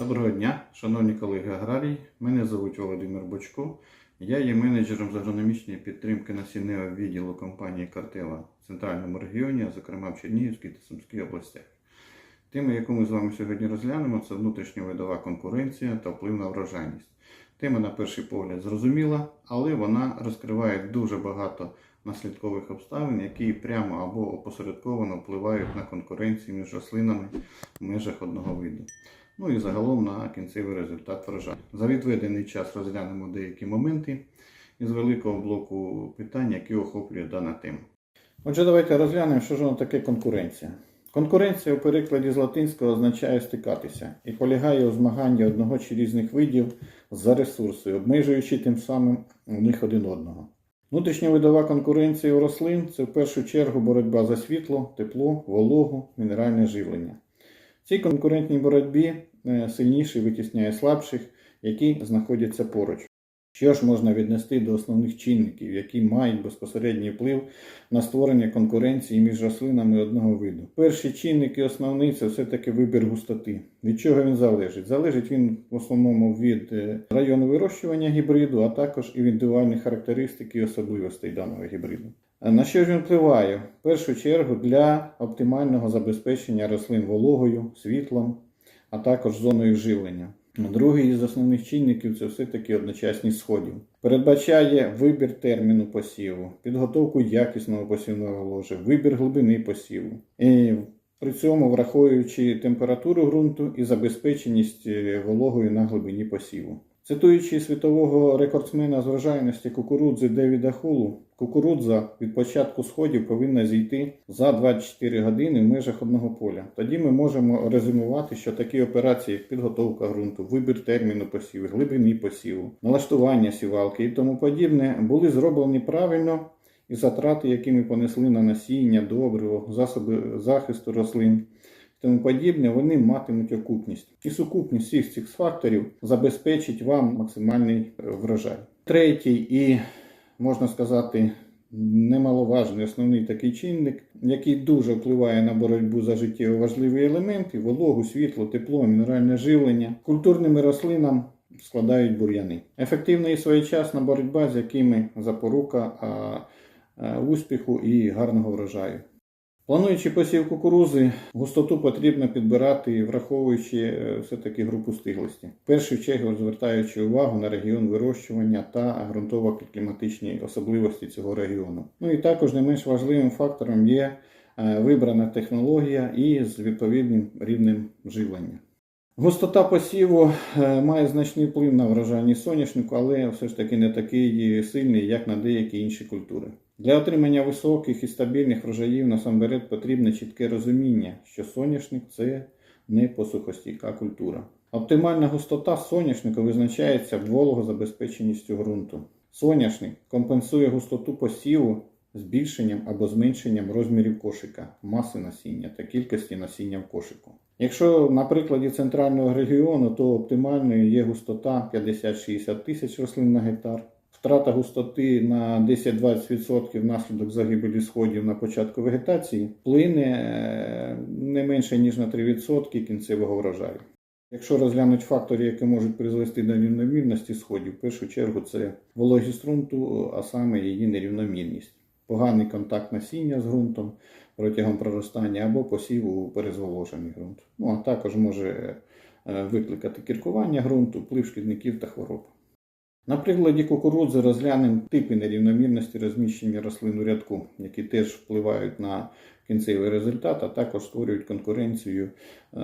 Доброго дня, шановні колеги аграрії. Мене звуть Володимир Бочко. Я є менеджером з агрономічної підтримки насінневого відділу компанії Картела в центральному регіоні, а зокрема в Чернігівській та Сумській областях. Тема, яку ми з вами сьогодні розглянемо, це внутрішньовидова конкуренція та вплив на врожайність. Тема, на перший погляд, зрозуміла, але вона розкриває дуже багато наслідкових обставин, які прямо або опосередковано впливають на конкуренцію між рослинами в межах одного виду. Ну і загалом на кінцевий результат врожаю. За відведений час розглянемо деякі моменти із великого блоку питань, які охоплює дана тема. Отже, давайте розглянемо, що ж воно таке конкуренція. Конкуренція у перекладі з латинського означає стикатися і полягає у змаганні одного чи різних видів за ресурси, обмежуючи тим самим у них один одного. Внутрішньовидова конкуренція у рослин це в першу чергу боротьба за світло, тепло, вологу, мінеральне живлення. В цій конкурентній боротьбі сильніший витісняє слабших, які знаходяться поруч. Що ж можна віднести до основних чинників, які мають безпосередній вплив на створення конкуренції між рослинами одного виду? Перший чинник і основний це все-таки вибір густоти. Від чого він залежить? Залежить він в основному від е, району вирощування гібриду, а також індивідуальних характеристик і особливостей даного гібриду. На що ж він впливає? В першу чергу для оптимального забезпечення рослин вологою, світлом, а також зоною живлення. Другий із основних чинників це все-таки одночасність сходів. Передбачає вибір терміну посіву, підготовку якісного посівного ложа, вибір глибини посіву. І при цьому враховуючи температуру ґрунту і забезпеченість е, вологою на глибині посіву. Цитуючи світового рекордсмена з врожайності кукурудзи Девіда Хулу, кукурудза від початку сходів повинна зійти за 24 години в межах одного поля. Тоді ми можемо резюмувати, що такі операції, як підготовка ґрунту, вибір терміну посіву, глибини посіву, налаштування сівалки і тому подібне, були зроблені правильно, і затрати, які ми понесли на насіння, добриво, засоби захисту рослин тому подібне, вони матимуть окупність. І сукупність всіх цих факторів забезпечить вам максимальний е, врожай. Третій і, можна сказати, немаловажний основний такий чинник, який дуже впливає на боротьбу за життєво важливі елементи: вологу, світло, тепло, мінеральне живлення, культурними рослинам. Складають бур'яни. Ефективна і своєчасна боротьба, з якими запорука а, а, успіху і гарного врожаю. Плануючи посів кукурузи, густоту потрібно підбирати, враховуючи е, все-таки групу стиглості. В першу чергу звертаючи увагу на регіон вирощування та ґрунтово-кліматичні особливості цього регіону. Ну і також не менш важливим фактором є е, вибрана технологія і з відповідним рівнем живлення. Густота посіву е, має значний вплив на врожайність соняшнику, але все ж таки не такий сильний, як на деякі інші культури. Для отримання високих і стабільних врожаїв насамперед потрібне чітке розуміння, що соняшник це не посухостійка культура. Оптимальна густота соняшника визначається вологозабезпеченістю ґрунту. Соняшник компенсує густоту посіву збільшенням або зменшенням розмірів кошика, маси насіння та кількості насіння в кошику. Якщо на прикладі центрального регіону, то оптимальною є густота 50-60 тисяч рослин на гектар. Втрата густоти на 10-20% внаслідок загибелі сходів на початку вегетації вплине е, не менше ніж на 3% кінцевого врожаю. Якщо розглянути фактори, які можуть призвести до нерівномірності сходів, в першу чергу це вологість ґрунту, а саме її нерівномірність, поганий контакт насіння з ґрунтом протягом проростання або посів у перезволожений ґрунт. Ну а також може е, викликати кіркування ґрунту, вплив шкідників та хвороб. На прикладі кукурудзи розглянемо типи нерівномірності розміщення рослин у рядку, які теж впливають на кінцевий результат, а також створюють конкуренцію е,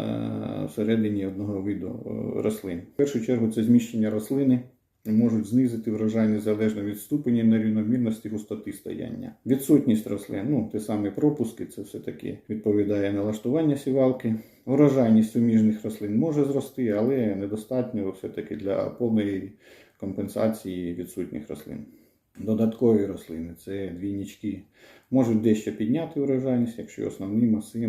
всередині одного виду е, рослин. В першу чергу це зміщення рослини. Можуть знизити врожай незалежно від ступені нерівномірності густоти стояння. Відсутність рослин, ну те саме пропуски, це все-таки відповідає налаштування сівалки. Врожайність суміжних рослин може зрости, але недостатньо все-таки для повної компенсації відсутніх рослин. Додаткові рослини це двійнички. Можуть дещо підняти врожайність, якщо основні маси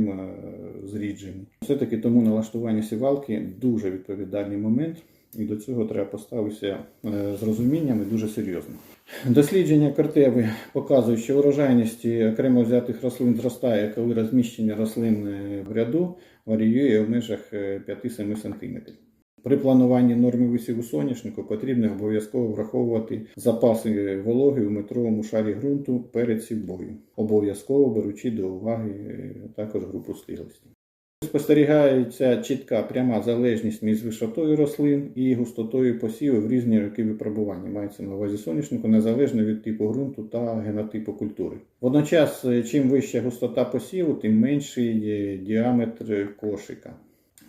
зріджені. Все-таки тому налаштування сівалки дуже відповідальний момент, і до цього треба поставитися з розумінням і дуже серйозно. Дослідження картеви показують, що врожайність окремо взятих рослин зростає, коли розміщення рослин в ряду варіює в межах 5-7 см. При плануванні норми висіву соняшнику потрібно обов'язково враховувати запаси вологи у метровому шарі ґрунту перед сівбою, обов'язково беручи до уваги е, також групу стиглості. Спостерігається чітка пряма залежність між висотою рослин і густотою посіву в різні роки випробування. Мається на увазі соняшнику незалежно від типу ґрунту та генотипу культури. Водночас, е, чим вища густота посіву, тим менший діаметр кошика.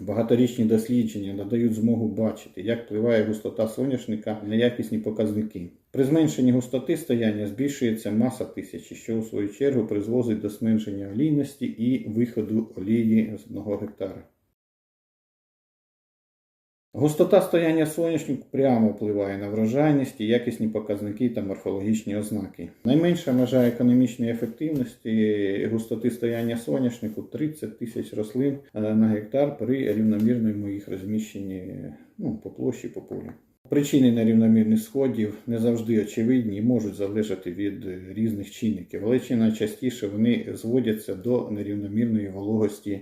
Багаторічні дослідження надають змогу бачити, як впливає густота соняшника на якісні показники. При зменшенні густоти стояння збільшується маса тисячі, що у свою чергу призводить до зменшення олійності і виходу олії з одного гектара. Густота стояння соняшнику прямо впливає на врожайність і якісні показники та морфологічні ознаки. Найменша межа економічної ефективності густоти стояння соняшнику 30 тисяч рослин е, на гектар при рівномірному їх розміщенні ну, по площі по полю. Причини нерівномірних сходів не завжди очевидні і можуть залежати від е, різних чинників, але чи найчастіше вони зводяться до нерівномірної вологості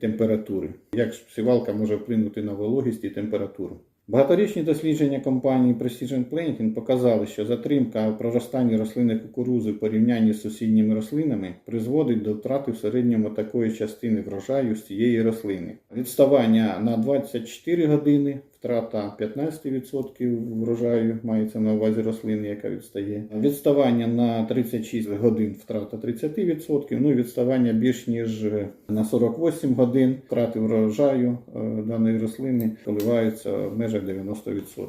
температури. Як сівалка може вплинути на вологість і температуру? Багаторічні дослідження компанії Precision Planting показали, що затримка проростання рослини кукурузи в порівнянні з сусідніми рослинами призводить до втрати в середньому такої частини врожаю з цієї рослини. Відставання на 24 години, втрата 15% врожаю мається на увазі рослини, яка відстає. Відставання на 36 годин, втрата 30%, ну і відставання більш ніж на 48 годин втрати врожаю е, даної рослини коливаються в межах 90%.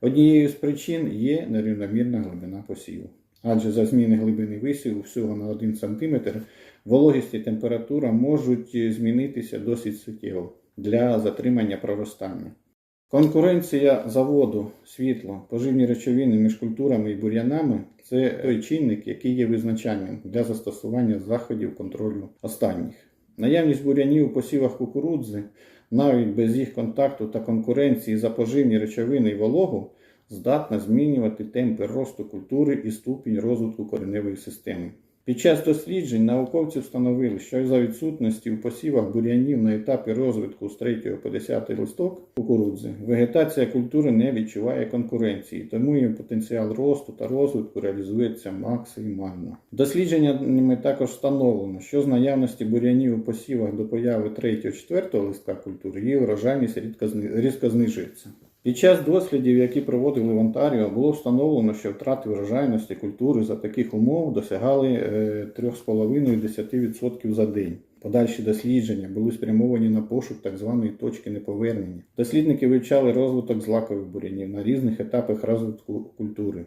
Однією з причин є нерівномірна глибина посіву. Адже за зміни глибини висіву всього на 1 см вологість і температура можуть змінитися досить суттєво для затримання проростання. Конкуренція за воду, світло, поживні речовини між культурами і бур'янами це той чинник, який є визначальним для застосування заходів контролю останніх. Наявність бур'янів у посівах кукурудзи, навіть без їх контакту та конкуренції за поживні речовини і вологу, здатна змінювати темпи росту культури і ступінь розвитку кореневої системи. Під час досліджень науковці встановили, що за відсутності у посівах бур'янів на етапі розвитку з 3 по 10 листок кукурудзи, вегетація культури не відчуває конкуренції, тому її потенціал росту та розвитку реалізується максимально. Дослідженнями також встановлено, що з наявності бур'янів у посівах до появи 3-4 листка культури її врожайність різко знижується. Під час дослідів, які проводили в Онтаріо, було встановлено, що втрати врожайності культури за таких умов досягали е, 3,5-10% за день. Подальші дослідження були спрямовані на пошук так званої точки неповернення. Дослідники вивчали розвиток злакових бурянів на різних етапах розвитку культури.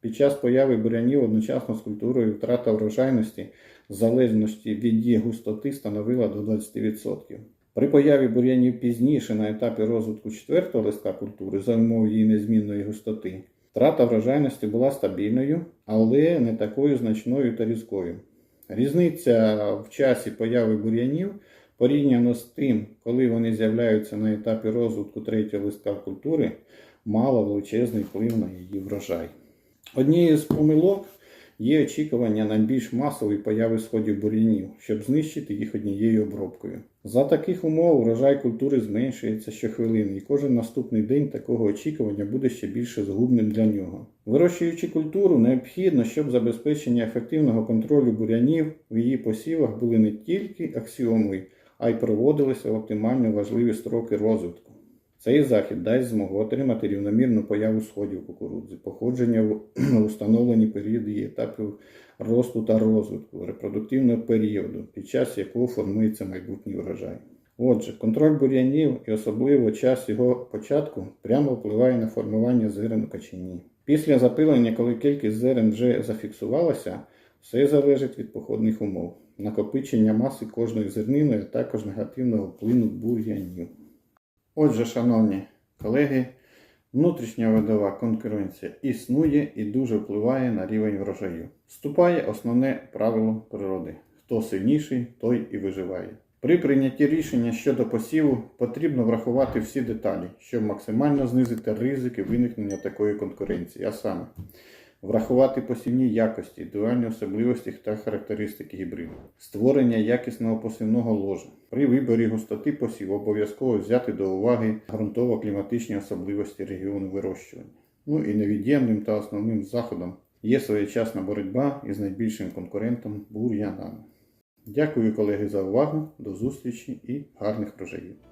Під час появи бурянів одночасно з культурою втрата врожайності в залежності від її густоти становила до 20%. При появі бур'янів пізніше на етапі розвитку четвертого листка культури за умов її незмінної густоти, втрата врожайності була стабільною, але не такою значною та різкою. Різниця в часі появи бур'янів порівняно з тим, коли вони з'являються на етапі розвитку третього листка культури, мала величезний вплив на її врожай. Однією з помилок є очікування на більш масові появи сходів бур'янів, щоб знищити їх однією обробкою. За таких умов урожай культури зменшується щохвилини, і кожен наступний день такого очікування буде ще більше згубним для нього. Вирощуючи культуру, необхідно, щоб забезпечення ефективного контролю бур'янів в її посівах були не тільки аксіомою, а й проводилися в оптимально важливі строки розвитку. Цей захід дасть змогу отримати рівномірну появу сходів кукурудзи, походження в установлені періоди і етапів росту та розвитку, репродуктивного періоду, під час якого формується майбутній врожай. Отже, контроль бур'янів і особливо час його початку прямо впливає на формування зерен у качані. Після запилення, коли кількість зерен вже зафіксувалася, все залежить від походних умов, накопичення маси кожної зернини, також негативного вплину бур'янів. Отже, шановні колеги, внутрішня видова конкуренція існує і дуже впливає на рівень врожаю. Вступає основне правило природи: хто сильніший, той і виживає. При прийнятті рішення щодо посіву потрібно врахувати всі деталі, щоб максимально знизити ризики виникнення такої конкуренції. А саме, врахувати посівні якості, дуальні особливості та характеристики гібриду, створення якісного посівного ложа. При виборі густоти посіву обов'язково взяти до уваги ґрунтово-кліматичні особливості регіону вирощування. Ну і невід'ємним та основним заходом є своєчасна боротьба із найбільшим конкурентом бур'янами. Дякую, колеги, за увагу. До зустрічі і гарних врожаїв!